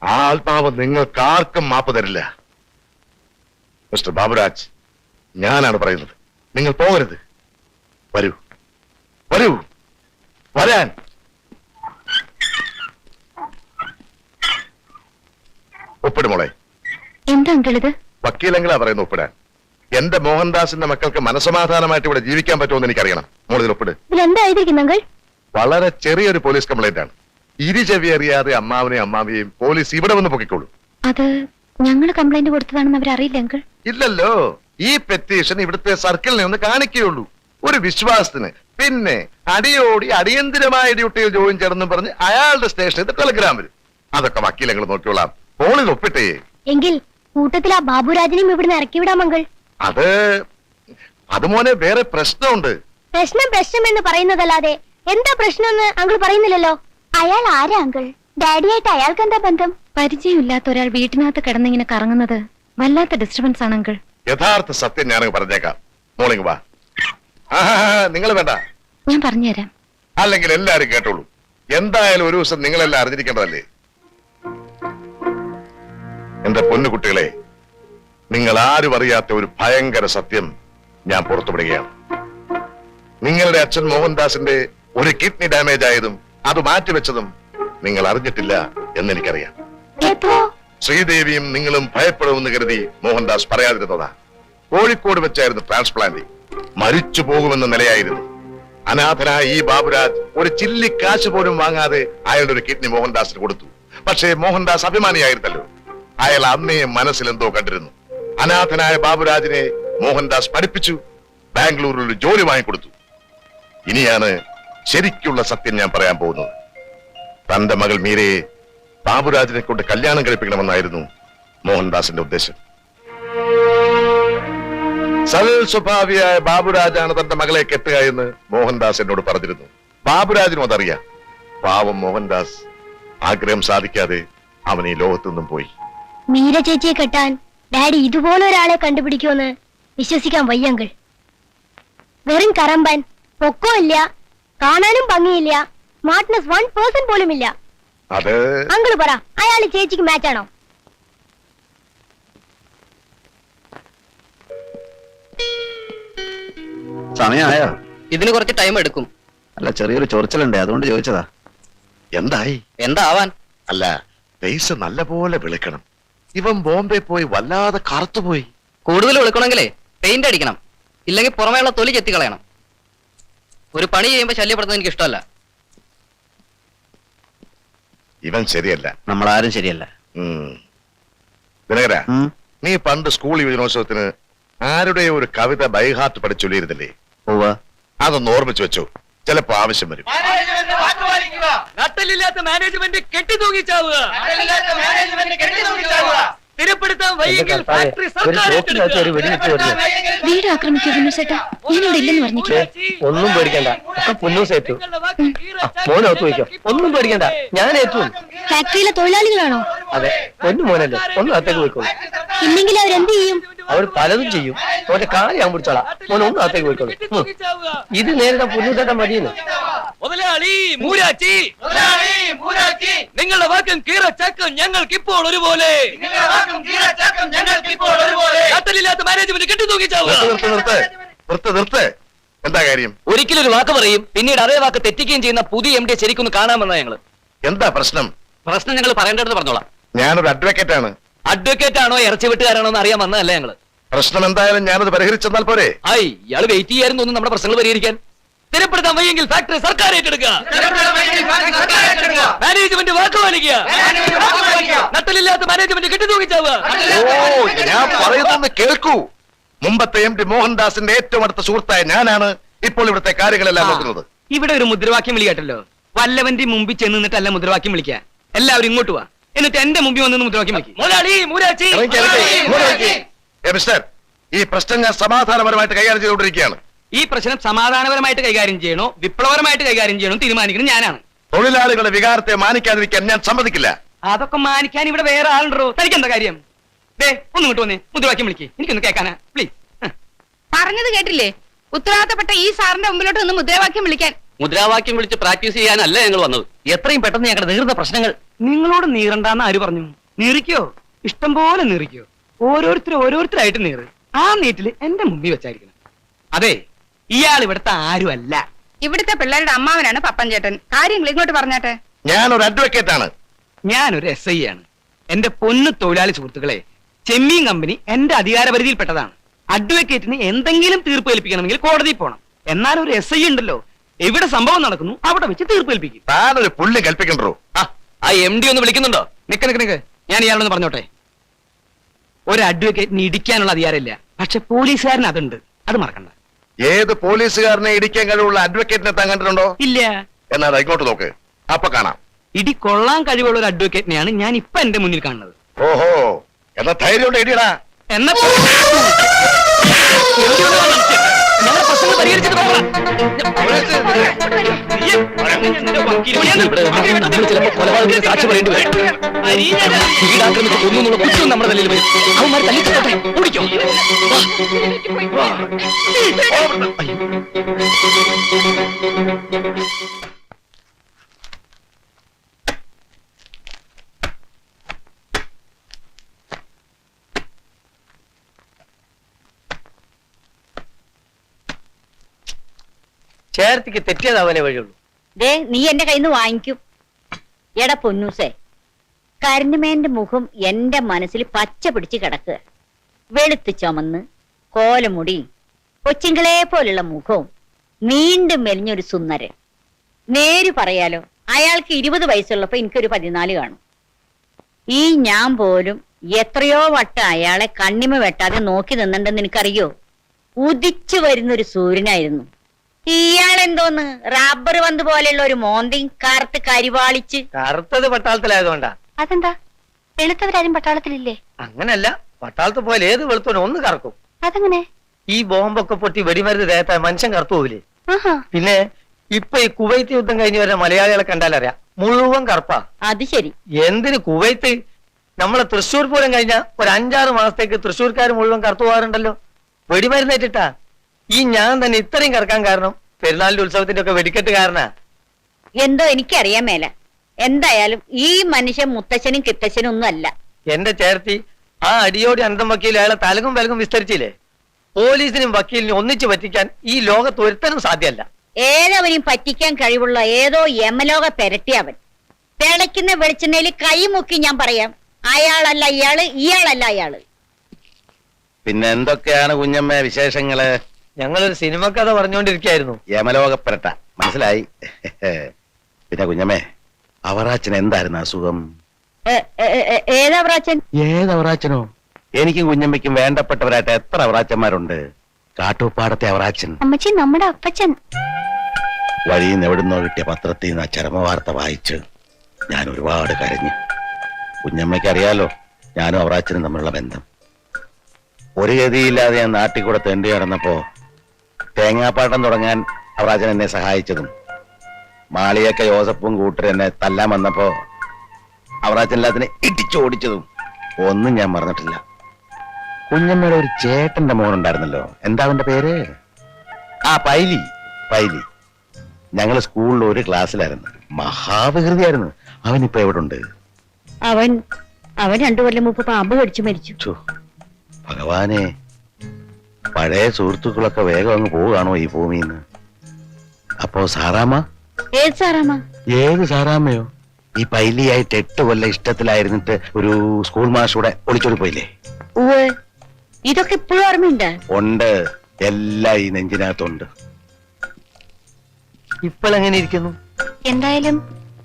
[SPEAKER 6] ആ ആത്മാവ് നിങ്ങൾക്ക് ആർക്കും മാപ്പ് തരില്ല. മിസ്റ്റർ ബാബുരാജ് ഞാനാണ് പറയുന്നത്. നിങ്ങൾ പോകരുത്. വരൂ. വരൂ. വരാൻ. ഒപ്പിട് മോളെ.
[SPEAKER 3] എന്താ അങ്കിൾ ഇത്?
[SPEAKER 6] വക്കീലെങ്കിലാ പറയുന്നു ഒപ്പിടാൻ. എന്റെ മോഹൻദാസിന്റെ മക്കൾക്ക് മനസമാധാനമായിട്ട് ഇവിടെ ജീവിക്കാൻ പറ്റുമെന്ന് എനിക്കറിയണം. മോളിൽ ഒപ്പിട്.
[SPEAKER 3] ഇതിലെന്താ എഴുതിയിരിക്കുന്ന അങ്കിൾ
[SPEAKER 6] വളരെ ചെറിയൊരു പോലീസ് കംപ്ലൈന്റ് ആണ്. ഇരു ചെവി അറിയാതെ അമ്മാവനെയും അമ്മാവിയെയും പോലീസ് ഇവിടെ വന്ന് പൊക്കിക്കോളൂ.
[SPEAKER 3] അത് ഞങ്ങൾ കംപ്ലൈന്റ് കൊടുത്തതാണെന്ന് അവരറിയില്ല അങ്കിൾ
[SPEAKER 6] ഇല്ലല്ലോ. ഈ പെറ്റീഷൻ ഇവിടുത്തെ സർക്കിളിനെ ഒന്ന് കാണിക്കുകയുള്ളൂ. ഒരു വിശ്വാസത്തിന്. പിന്നെ അടിയോടി അടിയന്തിരമായ ഡ്യൂട്ടിയിൽ ജോയിൻ ചെയ്യണമെന്ന് പറഞ്ഞ് അയാളുടെ സ്റ്റേഷനിൽ ടെലഗ്രാം വരും അതൊക്കെ വക്കീലങ്ങൾ നോക്കിയോളാം ഫോണിൽ ഒപ്പിട്ടേ.
[SPEAKER 7] എങ്കിൽ കൂട്ടത്തിൽ ആ ബാബുരാജിനെയും ഇവിടുന്ന് ഇറക്കി വിടാം അങ്കിൾ.
[SPEAKER 6] അത് അത് മോനെ വേറെ പ്രശ്നമുണ്ട്.
[SPEAKER 7] പ്രശ്നം പ്രശ്നം എന്ന് പറയുന്നതല്ലാതെ എന്താ പ്രശ്നമെന്ന് അങ്കിൾ പറയുന്നില്ലല്ലോ? അയാൾ ആരാ അങ്കിൾ? ഡാഡിയായിട്ട് അയാൾക്ക് എന്താ ബന്ധം?
[SPEAKER 8] പരിചയമില്ലാത്ത ഒരാൾ വീട്ടിനകത്ത് കിടന്നിങ്ങനെ കറങ്ങുന്നത് വല്ലാത്ത ഡിസ്റ്റർബൻസ് ആണ് അങ്കിൾ.
[SPEAKER 6] യഥാർത്ഥ സത്യം ഞാനങ്ങ് പറഞ്ഞേക്കാം. മോളിങ് വാ. നിങ്ങൾ വേണ്ട.
[SPEAKER 8] ഞാൻ പറഞ്ഞുതരാം.
[SPEAKER 6] അല്ലെങ്കിൽ എല്ലാരും കേട്ടോളൂ. എന്തായാലും ഒരു ദിവസം നിങ്ങളെല്ലാം അറിഞ്ഞിരിക്കേണ്ടതല്ലേ? എന്റെ പൊന്നുകുട്ടികളെ നിങ്ങൾ ആരും അറിയാത്ത ഒരു ഭയങ്കര സത്യം ഞാൻ പുറത്തുവിടുകയാണ്. നിങ്ങളുടെ അച്ഛൻ മോഹൻദാസിന്റെ ഒരു കിഡ്നി ഡാമേജ് ആയതും അത് മാറ്റിവെച്ചതും നിങ്ങൾ അറിഞ്ഞിട്ടില്ല എന്നെനിക്കറിയാം.
[SPEAKER 7] എനിക്കറിയാം
[SPEAKER 6] ശ്രീദേവിയും നിങ്ങളും ഭയപ്പെടുമെന്ന് കരുതി മോഹൻദാസ് പറയാതിരുന്നതാ. കോഴിക്കോട് വെച്ചായിരുന്നു ട്രാൻസ്പ്ലാന്റ്. മരിച്ചു പോകുമെന്ന നിലയായിരുന്നു. അനാഥനായ ഈ ബാബുരാജ് ഒരു ചില്ലി കാശ് പോലും വാങ്ങാതെ അയാളുടെ ഒരു കിഡ്നി മോഹൻദാസിന് കൊടുത്തു. പക്ഷേ മോഹൻദാസ് അഭിമാനിയായിരുന്നല്ലോ. അയാൾ അന്നേ മനസ്സിൽ എന്തോ കണ്ടിരുന്നു. അനാഥനായ ബാബുരാജിനെ മോഹൻദാസ് പഠിപ്പിച്ചു ബാംഗ്ലൂരിൽ ഒരു ജോലി വാങ്ങിക്കൊടുത്തു. ഇനിയാണ് ശരിക്കുള്ള സത്യം ഞാൻ പറയാൻ പോകുന്നത്. തന്റെ മകൾ മീരയെ ബാബുരാജിനെ കൊണ്ട് കല്യാണം കഴിപ്പിക്കണമെന്നായിരുന്നു മോഹൻദാസിന്റെ ഉദ്ദേശം. സൽ സ്വഭാവിയായ ബാബുരാജാണ് തന്റെ മകളെ കെട്ടുക എന്ന് മോഹൻദാസ് എന്നോട് പറഞ്ഞിരുന്നു. ബാബുരാജിനും അതറിയാം. പാവം മോഹൻദാസ് ആഗ്രഹം സാധിക്കാതെ അവൻ ഈ ലോകത്തു നിന്നും പോയി.
[SPEAKER 7] മീര ചേച്ചിയെ കെട്ടാൻ ഡാഡി ഇതുപോലെ ഒരാളെ കണ്ടുപിടിക്കുമെന്ന് വിശ്വസിക്കാൻ വയ്യങ്കൾ. വെറും കറമ്പൻ പൊക്കോ ഇല്ല കാണാനും ഭംഗിയില്ല സ്മാർട്ട്നെസ് വൺ പേഴ്സൺ പോലും ഇല്ല
[SPEAKER 6] അത്
[SPEAKER 7] അങ്കിൾ പറ അയാൾ ചേച്ചിക്ക് മാച്ച് ആണോ?
[SPEAKER 5] സമയമായോ
[SPEAKER 1] ഇതിന് കുറച്ച് ടൈം എടുക്കും.
[SPEAKER 5] അല്ല ചെറിയൊരു ചൊറിച്ചലുണ്ടേ അതുകൊണ്ട് ചോദിച്ചതാ.
[SPEAKER 6] എന്തായി?
[SPEAKER 1] എന്താവാൻ?
[SPEAKER 6] അല്ല ഫേസ് നല്ലപോലെ വിളിക്കണം. ഇവൻ ബോംബെ പോയി വല്ലാതെ കറുത്തുപോയി
[SPEAKER 1] കൂടുതൽ വിളിക്കണമെങ്കിലേ പെയിന്റ് അടിക്കണം. ഇല്ലെങ്കിൽ പുറമേയുള്ള തൊലി ചെത്തി കളയണം ഒരു പണി ചെയ്യുമ്പോൾ ശല്യപ്പെടുന്നത് എനിക്ക് ഇഷ്ടമല്ല.
[SPEAKER 6] ഇവൻ ശരിയല്ല.
[SPEAKER 5] നമ്മളാരും ശരിയല്ല.
[SPEAKER 6] ഉം. ദിനകര നീ പണ്ട് സ്കൂൾ യുവജനോത്സവത്തിന് ആരുടെ ഒരു കവിത ബൈഹാർട്ട് പഠിച്ചൊല്ലിയിരുന്നില്ലേ അതൊന്ന് ഓർമ്മിച്ചു വെച്ചോ. ചിലപ്പോ ആവശ്യം വരും.
[SPEAKER 1] നട്ടലില്ലാത്ത മാനേജ്മെന്റ് സ്ഥിരപ്പെടുത്താൻ വയ്യെങ്കിൽ ഫാക്ടറി.
[SPEAKER 8] വീട് ആക്രമിക്കുന്നു സേട്ടാ ഞാനിവിടെ ഇല്ലെന്ന് പറഞ്ഞിട്ട്.
[SPEAKER 2] ഒന്നും പേടിക്കണ്ട. ഒക്കെ പുന്നൂസ് ഏറ്റു. മോനെ ഒത്തു വയ്ക്കോ ഒന്നും പേടിക്കണ്ട. ഞാൻ ഏറ്റു.
[SPEAKER 7] ഫാക്ടറിയിലെ തൊഴിലാളികളാണോ?
[SPEAKER 2] അതെ പൊന്നു മോനല്ലേ. ഒന്നും അകത്തേക്ക് പോയിക്കോളൂ
[SPEAKER 7] ഇല്ലെങ്കിൽ അവരെന്ത് ചെയ്യും?
[SPEAKER 2] അവർ പലതും ചെയ്യും. അവന്റെ കാര്യം ഞാൻ പിടിച്ചോളാം. ഒന്നും ഒന്ന് അകത്തേക്ക് പോയിക്കോളൂ. ഇത് നേരിടാൻ പുന്നൂത്തേട്ടൻ മതിയെന്ന്.
[SPEAKER 1] മുതലാളി മൂരാച്ചി. നിങ്ങളുടെ വാക്കും കീറ ചക്കും ഞങ്ങൾക്ക് ഇപ്പോൾ ഒരുപോലെ. നട്ടലില്ലാത്ത മാനേജ്മെന്റ് കെട്ടി
[SPEAKER 6] നിർത്ത് നിർത്ത് നിർത്ത്. നിർത്ത് നിർത്ത്. എന്താ കാര്യം?
[SPEAKER 1] ഒരിക്കലും ഒരു വാക്ക് പറയും പിന്നീട് അതേ വാക്ക് തെറ്റിക്കുകയും ചെയ്യുന്ന പുതിയ എം ഡി ശരിക്കൊന്ന് കാണാമെന്നാ ഞങ്ങൾ.
[SPEAKER 6] എന്താ പ്രശ്നം?
[SPEAKER 1] പ്രശ്നം ഞങ്ങൾ പറയേണ്ടത് പറഞ്ഞോളാം.
[SPEAKER 6] ഞാനൊരു അഡ്വക്കേറ്റ് ആണ്.
[SPEAKER 1] അഡ്വക്കേറ്റ് ആണോ ഇറച്ചി വെട്ടുകാരാണോ എന്ന് അറിയാൻ വന്നതല്ല ഞങ്ങൾ?
[SPEAKER 6] പ്രശ്നം എന്തായാലും ഞാനത് പരിഹരിച്ചെന്നാൽ പോരെ?
[SPEAKER 1] ഐ ഇയാൾ വെയിറ്റ് ചെയ്യായിരുന്നു തോന്നുന്നു നമ്മുടെ പ്രശ്നങ്ങൾ പരിഹരിക്കാൻ. സ്ഥിരപ്പെടുത്താൻ വയ്യെങ്കിൽ ഫാക്ടറി സർക്കാർ ഏറ്റെടുക്കുക. മാനേജ്മെന്റ് വാക്ക് പാലിക്കുക. നട്ടലില്ലാത്ത മാനേജ്മെന്റ് കെട്ടിത്തൂങ്ങിച്ചാവുക.
[SPEAKER 6] ഓ ഞാൻ പറയുന്നൊന്ന് കേൾക്കൂ. മുമ്പത്തെ എം ഡി മോഹൻദാസിന്റെ ഏറ്റവും അടുത്ത സുഹൃത്തായ ഞാനാണ് ഇപ്പോൾ ഇവിടുത്തെ കാര്യങ്ങളെല്ലാം നോക്കുന്നത്.
[SPEAKER 1] ഇവിടെ ഒരു മുദ്രാവാക്യം വിളിക്കാട്ടല്ലോ. കേട്ടല്ലോ വല്ലവന്റെ മുമ്പിൽ ചെന്ന് നിന്നിട്ടല്ല മുദ്രാവാക്യം വിളിക്കുക. എല്ലാവരും ഇങ്ങോട്ട് വാ. എന്നിട്ട് എന്റെ മുമ്പിൽ വന്ന്.
[SPEAKER 6] ഏ, മിസ്റ്റർ ഈ പ്രശ്നം ഞാൻ സമാധാനപരമായിട്ട് കൈകാര്യം ചെയ്തുകൊണ്ടിരിക്കുകയാണ്.
[SPEAKER 1] ഈ പ്രശ്നം സമാധാനപരമായിട്ട് കൈകാര്യം ചെയ്യണോ വിപ്ലവപരമായിട്ട് കൈകാര്യം ചെയ്യണോ തീരുമാനിക്കുന്നത് ഞാനാണ്.
[SPEAKER 6] തൊഴിലാളികളുടെ വികാരത്തെ മാനിക്കാതിരിക്കാൻ ഞാൻ സമ്മതിക്കില്ല.
[SPEAKER 1] അതൊക്കെ മാനിക്കാൻ ഇവിടെ വേറെ ആളുണ്ടോ? തനിക്ക് എന്താ കാര്യം? ദേ ഒന്ന് ഇങ്ങോട്ട് വന്നേ. മുദ്രാവാക്യം വിളിക്ക്. എനിക്കൊന്ന് കേൾക്കാനാ. പ്ലീസ്
[SPEAKER 4] പറഞ്ഞത് കേട്ടില്ലേ? ഉത്തരവാദിത്തപ്പെട്ട ഈ സാറിന്റെ മുമ്പിലോട്ട് ഒന്ന് മുദ്രാവാക്യം വിളിക്കാൻ.
[SPEAKER 1] മുദ്രാവാക്യം വിളിച്ച് പ്രാക്ടീസ് ചെയ്യാനല്ല ഞങ്ങൾ വന്നത്. എത്രയും പെട്ടെന്ന് ഞങ്ങളുടെ നീറുന്ന പ്രശ്നങ്ങൾ നിങ്ങളോട് നീറണ്ടെന്ന് ആര് പറഞ്ഞു? നീറിക്കോ? ഇഷ്ടം പോലെ നീറിക്കോ. ഓരോരുത്തർ ഓരോരുത്തരായിട്ട് നീറ്. ആ നീറ്റിൽ എന്റെ മുമ്പിൽ വെച്ചായിരിക്കണം. അതെ ഇയാൾ ഇവിടുത്തെ ആരുമല്ല.
[SPEAKER 4] ഇവിടുത്തെ പിള്ളേരുടെ അമ്മാവനാണ് പപ്പൻ ചേട്ടൻ കാര്യങ്ങൾ ഇങ്ങോട്ട് പറഞ്ഞാട്ടെ.
[SPEAKER 6] ഞാൻ ഒരു അഡ്വക്കേറ്റ് ആണ്.
[SPEAKER 1] ഞാനൊരു എസ് ഐ ആണ്. എന്റെ പൊന്നു തൊഴിലാളി സുഹൃത്തുക്കളെ ചെമ്മീൻ കമ്പനി എന്റെ അധികാരപരിധിയിൽപ്പെട്ടതാണ്. അഡ്വക്കേറ്റിന് എന്തെങ്കിലും തീർപ്പ് ഏൽപ്പിക്കണമെങ്കിൽ കോടതിയിൽ പോകണം എന്നാൽ ഒരു എസ് ഐ ഉണ്ടല്ലോ. എവിടെ സംഭവം നടക്കുന്നു അവിടെ വെച്ച് തീർപ്പ് ഏൽപ്പിക്കും.
[SPEAKER 6] താനൊരു പുല്ല് കൽപ്പിക്കണ്ടോ?
[SPEAKER 1] ആ എം ഡി ഒന്ന് വിളിക്കുന്നുണ്ടോ? നിക്ക് നിക്ക് നിക്ക്. ഞാൻ ഇയാളൊന്ന് പറഞ്ഞോട്ടെ. ഒരു അഡ്വക്കേറ്റിന് ഇടിക്കാനുള്ള അധികാരമില്ല. പക്ഷെ പോലീസുകാരന് അതുണ്ട്. അത് മറക്കണ്ട.
[SPEAKER 9] ഏത് പോലീസുകാരനെ ഇടിക്കാൻ കഴിവുള്ള അഡ്വക്കേറ്റിനെ താൻ കണ്ടിട്ടുണ്ടോ?
[SPEAKER 1] ഇല്ല.
[SPEAKER 9] എന്നാൽ ഇങ്ങോട്ട് നോക്ക്. അപ്പൊ കാണാം.
[SPEAKER 1] ഇടി കൊള്ളാൻ കഴിവുള്ള ഒരു അഡ്വക്കേറ്റിനെയാണ് ഞാൻ ഇപ്പൊ എന്റെ മുന്നിൽ കാണുന്നത്.
[SPEAKER 9] ഓഹോ. എന്നാ ധൈര്യം ഇടിയടാ.
[SPEAKER 1] എന്നാ. നീ എന്റെ വക്കീലിനെയാണ്
[SPEAKER 10] നമ്മൾ ചിലപ്പോ കൊലപാതകത്തിന് സാക്ഷി പറയേണ്ടി വരും. വീടാക്രമിച്ച് കൊന്നു എന്നുള്ള കുറ്റവും നമ്മുടെ തലയിൽ വരും. അവന്മാർ തല്ലിച്ചോട്ടെ ഓടിക്കോ.
[SPEAKER 2] ചേർത്തിക്ക് തെറ്റിയതാവനെ വഴിയുള്ളൂ.
[SPEAKER 3] ദേ നീ എന്റെ കയ്യിൽ നിന്ന് വാങ്ങിക്കും. എടാ പൊന്നൂസേ കരണ്ടുമേന്റെ മുഖം എന്റെ മനസ്സിൽ പച്ച പിടിച്ച് കിടക്കുക. വെളുത്ത് ചുമന്ന് കോലമുടി കൊച്ചിങ്കളെ പോലുള്ള മുഖവും നീണ്ടും മെലിഞ്ഞൊരു സുന്ദരൻ. നേര് പറയാലോ അയാൾക്ക് ഇരുപത് വയസ്സുള്ളപ്പോ എനിക്കൊരു പതിനാല് കാണും. ഈ ഞാൻ പോലും എത്രയോ വട്ടം അയാളെ കണ്ണിമ വെട്ടാതെ നോക്കി നിന്നിട്ടുണ്ടെന്ന് എനിക്കറിയോ? ഉദിച്ചു വരുന്നൊരു സൂര്യനായിരുന്നു. ഇയാളെന്തോന്ന് റബ്ബർ പന്ത് പോലെയുള്ള ഒരു മോന്തിയും കറുത്ത് കരിവാളിച്ച്.
[SPEAKER 2] കറുത്തത് പട്ടാളത്തിലായതുകൊണ്ടാ.
[SPEAKER 11] അതെന്താ? വെളുത്തവരാരും പട്ടാളത്തിലില്ലേ?
[SPEAKER 2] അങ്ങനല്ല പട്ടാളത്ത് പോലെ ഏത് വെളുത്തോനും ഒന്ന് കറക്കും.
[SPEAKER 11] അതെങ്ങനെ?
[SPEAKER 2] ഈ ബോംബൊക്കെ പൊട്ടി വെടിമരുന്ന് ദേഹത്തായ മനുഷ്യൻ കറുത്തു പോവില്ലേ? പിന്നെ ഇപ്പൊ ഈ കുവൈത്ത് യുദ്ധം കഴിഞ്ഞ് വരുന്ന മലയാളികളെ കണ്ടാലറിയാം മുഴുവൻ കറുപ്പാ.
[SPEAKER 3] അത് ശരി.
[SPEAKER 2] എന്തിന് കുവൈത്ത്? നമ്മളെ തൃശ്ശൂർ പൂരം കഴിഞ്ഞ ഒരു അഞ്ചാറ് മാസത്തേക്ക് തൃശ്ശൂർക്കാർ മുഴുവൻ കറുത്തു പോകാറുണ്ടല്ലോ. വെടിമരുന്നേറ്റിട്ടാ ഈ ഞാൻ തന്നെ ഇത്രയും കറക്കാൻ കാരണം പെരുന്നാളിന്റെ ഉത്സവത്തിന്റെ ഒക്കെ വെടിക്കെട്ട് കാരണാ.
[SPEAKER 3] എന്തോ എനിക്കറിയാൻ മേല. എന്തായാലും ഈ മനുഷ്യൻ മുത്തശ്ശനും കിത്തച്ഛനും ഒന്നും അല്ല.
[SPEAKER 2] എന്റെ ചേർത്തി ആ അടിയോടി അന്തം വക്കീൽ അയാളെ തലകും വിലകും വിസ്തരിച്ചില്ലേ? പോലീസിനും വക്കീലിനും ഒന്നിച്ചു പറ്റിക്കാൻ ഈ ലോകത്ത് ഒരുത്തനും സാധ്യമല്ല
[SPEAKER 3] ഏതവനും പറ്റിക്കാൻ കഴിവുള്ള ഏതോ യമലോക പെരട്ടി അവൻ. തിളയ്ക്കുന്ന വെളിച്ചെണ്ണയിൽ കൈമുക്കി ഞാൻ പറയാം അയാളല്ല ഇയാൾ ഇയാളല്ല അയാൾ.
[SPEAKER 9] പിന്നെ എന്തൊക്കെയാണ് കുഞ്ഞമ്മ വിശേഷങ്ങൾ?
[SPEAKER 2] ഞങ്ങളൊരു സിനിമ കഥ പറഞ്ഞുകൊണ്ടിരിക്കുകയായിരുന്നു
[SPEAKER 9] യമലോകപ്പെരട്ട. മനസ്സിലായി? പിന്നെ കുഞ്ഞമ്മേ അവറാച്ചൻ എന്തായിരുന്നു അസുഖം?
[SPEAKER 3] ഏതവറാച്ചനോ ഏതാ പ്രാച്ചൻ
[SPEAKER 9] എനിക്കും കുഞ്ഞമ്മയ്ക്കും വേണ്ടപ്പെട്ടവരായിട്ട് എത്ര അവറാച്ചന്മാരുണ്ട്? കാട്ടുപ്പാടത്തെ അവറാച്ചൻ.
[SPEAKER 11] അമ്മച്ചി നമ്മുടെ അപ്പച്ചൻ.
[SPEAKER 9] വഴിയിൽ നിന്ന് എവിടുന്നോ കിട്ടിയ പത്രത്തിൽ നിന്ന് ആ ചരമവാർത്ത വായിച്ച് ഞാൻ ഒരുപാട് കരഞ്ഞു. കുഞ്ഞമ്മയ്ക്ക് അറിയാലോ ഞാനും അവറാച്ചനും തമ്മിലുള്ള ബന്ധം. ഒരു ഗതിയില്ലാതെ ഞാൻ നാട്ടിൽ കൂടെ തെണ്ടി നടന്നപ്പോ തേങ്ങാപ്പാട്ടം തുടങ്ങാൻ അവറാജൻ എന്നെ സഹായിച്ചതും. മാളിയൊക്കെ യോസപ്പും കൂട്ടർ എന്നെ തല്ലാൻ വന്നപ്പോ അവറാച്ചൻ എല്ലാത്തിനെ ഇടിച്ചോടിച്ചതും ഒന്നും ഞാൻ മറന്നിട്ടില്ല. കുഞ്ഞമ്മയുടെ ഒരു ചേട്ടന്റെ മോൻ ഉണ്ടായിരുന്നല്ലോ എന്താ അവന്റെ പേര്? ആ പൈലി. പൈലി. ഞങ്ങൾ സ്കൂളിൽ ഒരു ക്ലാസ്സിലായിരുന്നു. മഹാവികൃതിയായിരുന്നു. അവൻ ഇപ്പൊ എവിടെ ഉണ്ട്
[SPEAKER 3] അവൻ അവൻ രണ്ടു കൊല്ലം മുമ്പ് പാമ്പ് കടിച്ചു മരിച്ചു.
[SPEAKER 9] ഭഗവാനെ. പഴയ സുഹൃത്തുക്കളൊക്കെ വേഗം അങ്ങ് പോവുകയാണോ ഈ ഭൂമിയിൽ നിന്ന് അപ്പോ സാറാമ്മ?
[SPEAKER 3] ഏത് സാറാമ്മ?
[SPEAKER 9] ഏത് സാറാമ്മയോ? ഈ പൈലിയായിട്ട് എട്ട് കൊല്ലം ഇഷ്ടത്തിലായിരുന്നിട്ട് ഒരു സ്കൂൾ മാഷൂടെ ഒളിച്ചോടി പോയില്ലേ?
[SPEAKER 3] ഇതൊക്കെ ഇപ്പോഴും ഓർമ്മയുണ്ട്.
[SPEAKER 9] ഉണ്ട്. എല്ലാം ഈ നെഞ്ചിനകത്തുണ്ട്.
[SPEAKER 2] ഇപ്പോഴെങ്ങനെ ഇരിക്കുന്നു?
[SPEAKER 11] എന്തായാലും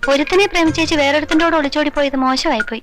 [SPEAKER 11] ഒരുത്തനെ പ്രേമിച്ചേച്ച് വേറൊരുത്തന്റെ കൂടെ ഒളിച്ചോടി പോയത് മോശമായിപ്പോയി.